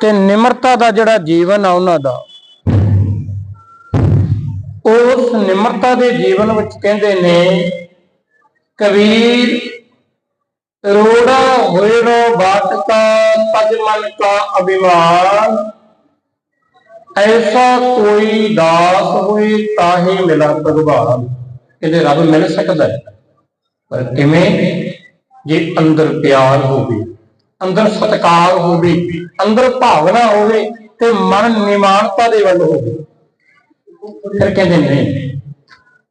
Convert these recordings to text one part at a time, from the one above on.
ਤੇ ਨਿਮਰਤਾ ਦਾ ਜਿਹੜਾ ਜੀਵਨ ਆ ਉਹਨਾਂ ਦਾ ਉਸ ਨਿਮਰਤਾ ਦੇ ਜੀਵਨ ਵਿੱਚ ਕਹਿੰਦੇ ਨੇ, ਕਬੀਰ, ਰੋੜਾ ਹੋਏ ਰੋ ਬਾਤ ਕਾ ਤਜ ਮਨ ਕਾ ਅਭਿਮਾਨ, ਐਸਾ ਕੋਈ ਦਾਸ ਹੋਏ ਤਾਹੀ ਮਿਲਾ ਭਗਵਾਨ। ਕਹਿੰਦੇ, ਰੱਬ ਮਿਲ ਸਕਦਾ ਹੈ, ਪਰ ਕਿਵੇਂ? ਜੇ ਅੰਦਰ ਪਿਆਰ ਹੋਵੇ ਅੰਦਰ ਸਤਿਕਾਰ ਹੋਵੇ, ਅੰਦਰ ਭਾਵਨਾ ਹੋਵੇ ਤੇ ਮਨ ਨਿਮਾਨਤਾ ਦੇ ਵੱਲ ਹੋਵੇ। ਫਿਰ ਕਹਿੰਦੇ ਨਹੀਂ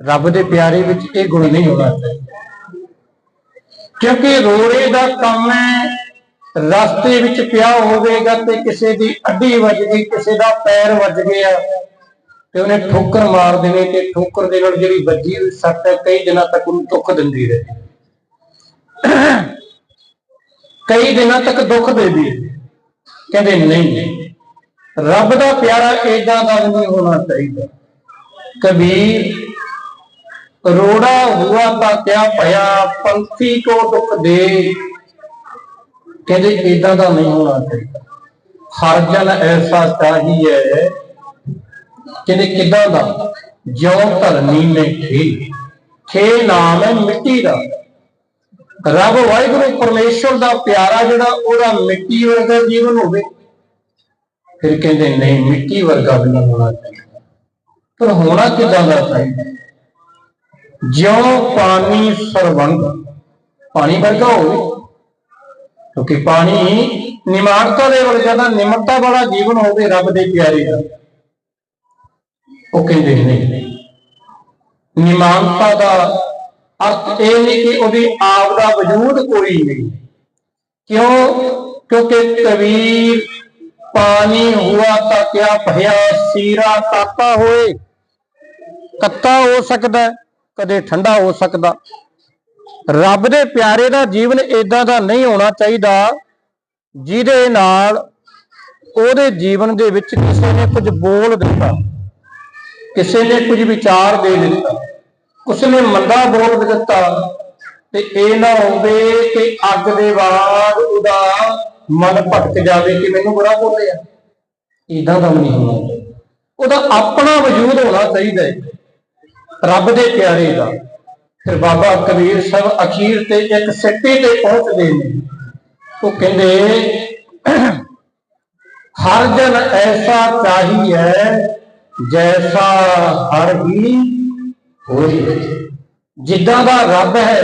ਰੱਬ ਦੇ ਪਿਆਰੇ ਵਿੱਚ ਇਹ ਗੁਣ ਨਹੀਂ ਹੋਣਾ ਕਿਉਂਕਿ ਰੋੜੇ ਦਾ ਕੰਮ ਹੈ, ਰਸਤੇ ਵਿੱਚ ਪਿਆ ਹੋਵੇਗਾ ਤੇ ਕਿਸੇ ਦੀ ਅੱਡੀ ਵੱਜ ਗਈ, ਕਿਸੇ ਦਾ ਪੈਰ ਵੱਜ ਗਿਆ ਤੇ ਉਹਨੇ ਠੋਕਰ ਮਾਰ ਦੇਵੇ ਤੇ ਠੋਕਰ ਦੇ ਨਾਲ ਜਿਹੜੀ ਵੱਜੀ ਹੋਈ ਸੱਟ ਹੈ, ਕਈ ਦਿਨਾਂ ਤੱਕ ਉਹਨੂੰ ਦੁੱਖ ਦਿੰਦੀ ਰਹੇ। ਕਈ ਦਿਨਾਂ ਤੱਕ ਦੁੱਖ ਦੇਦੀ ਕਹਿੰਦੇ ਨਹੀਂ, ਰੱਬ ਦਾ ਪਿਆਰਾ ਏਦਾਂ ਦਾ ਨਹੀਂ ਹੋਣਾ ਚਾਹੀਦਾ। ਕਬੀਰ ਰੋੜਾ ਹੁਆ ਤਾਂ ਕਿਆ ਭਇਆ ਪੰਥੀ ਕੋ ਦੁੱਖ ਦੇ। ਕਹਿੰਦੇ ਏਦਾਂ ਦਾ ਨਹੀਂ ਹੋਣਾ ਚਾਹੀਦਾ। ਹਰ ਜਨ ਐਸਾ ਚਾਹੀਏ ਕਹਿੰਦੇ ਕਿਦਾਂ ਦਾ? ਜਿਉ ਧਰਨੀ ਮੇ ਖੇ ਠੇ ਨਾਮ ਹੈ ਮਿੱਟੀ ਦਾ। ਰੱਬ ਵਾਹਿਗੁਰੂ ਪਰਮੇਸ਼ਵਰ ਦਾ ਪਿਆਰਾ ਜਿਹੜਾ, ਉਹਦਾ ਮਿੱਟੀ ਵਰਗਾ ਜੀਵਨ ਹੋਵੇ। ਫਿਰ ਕਹਿੰਦੇ, ਨਹੀਂ, ਮਿੱਟੀ ਵਰਗਾ ਵੀ ਨਹੀਂ ਹੋਣਾ ਚਾਹੀਦਾ ਪਰ ਹੋਣਾ ਕਿਦਾਂ ਦਾ ਚਾਹੀਦਾ ਜਿਉ ਪਾਣੀ ਸਰਵੰਗ, ਪਾਣੀ ਵਰਗਾ ਹੋਵੇ। ਕਿਉਂਕਿ ਪਾਣੀ ਨਿਮਾਣਤਾ ਦੇ ਵਰਗਾ ਜ਼ਿਆਦਾ ਨਿਮਰਤਾ ਵਾਲਾ ਜੀਵਨ ਹੋਵੇ ਰੱਬ ਦੇ ਪਿਆਰੇ ਦਾ। ਉਹ ਕਹਿੰਦੇ, ਨਹੀਂ ਨਿਮਾਨਤਾ ਦਾ ਅਰਥ ਇਹ ਨਹੀਂ ਕਿ ਉਹਦੀ ਆਪ ਦਾ ਵਜੂਦ ਕੋਈ ਨਹੀਂ। ਕਿਉਂ? ਕਿਉਂਕਿ ਕਬੀਰ ਪਾਣੀ ਹੁਆ ਤਾਂ ਕਿਆ ਭਇਆ, ਸੀਰਾ ਤਾਤਾ ਹੋਏ। ਕੱਤਾ ਹੋ ਸਕਦਾ, ਕਦੇ ਠੰਡਾ ਹੋ ਸਕਦਾ। ਰੱਬ ਦੇ ਪਿਆਰੇ ਦਾ ਜੀਵਨ ਇਦਾਂ ਦਾ ਨਹੀਂ ਹੋਣਾ ਚਾਹੀਦਾ, ਜਿਹਦੇ ਨਾਲ ਉਹਦੇ ਜੀਵਨ ਦੇ ਵਿੱਚ ਕਿਸੇ ਨੇ ਕੁਝ ਬੋਲ ਦਿੱਤਾ, ਕਿਸੇ ਨੇ ਕੁਝ ਵਿਚਾਰ ਦੇ ਦਿੱਤਾ। ਉਸਨੇ ਮੰਦਾ ਬੋਲ ਦਿੱਤਾ ਤੇ ਇਹ ਨਾ ਹੋਵੇ ਕਿ ਅੱਗ ਦੇ ਬਾਅਦ ਉਹਦਾ ਮਨ ਭਟਕ ਜਾਵੇ ਕਿ ਮੈਨੂੰ ਬੁਰਾ ਬੋਲਿਆ। ਇਦਾਂ ਦਾ ਨਹੀਂ ਹੋਣਾ। ਉਹਦਾ ਆਪਣਾ ਵਜੂਦ ਹੋਣਾ ਚਾਹੀਦਾ ਹੈ। ਰੱਬ ਦੇ ਪਿਆਰੇ ਦਾ। ਫਿਰ ਬਾਬਾ ਕਬੀਰ ਸਾਹਿਬ ਅਖੀਰ ਤੇ ਇੱਕ ਸਿੱਟੇ ਤੇ ਪਹੁੰਚਦੇ ਨੇ। ਉਹ ਕਹਿੰਦੇ, ਹਰ ਜਨ ਐਸਾ ਚਾਹੀਏ ਜੈਸਾ ਹਰ ਹੀ ਹੋਏ ਜਿੱਦਾਂ ਦਾ ਰੱਬ ਹੈ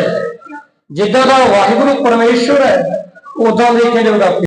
ਜਿੱਦਾਂ ਦਾ ਵਾਹਿਗੁਰੂ ਪਰਮੇਸ਼ਵਰ ਹੈ ਉਦਾਂ ਦੇ ਕਹਿੰਦੇ ਉਹਦਾ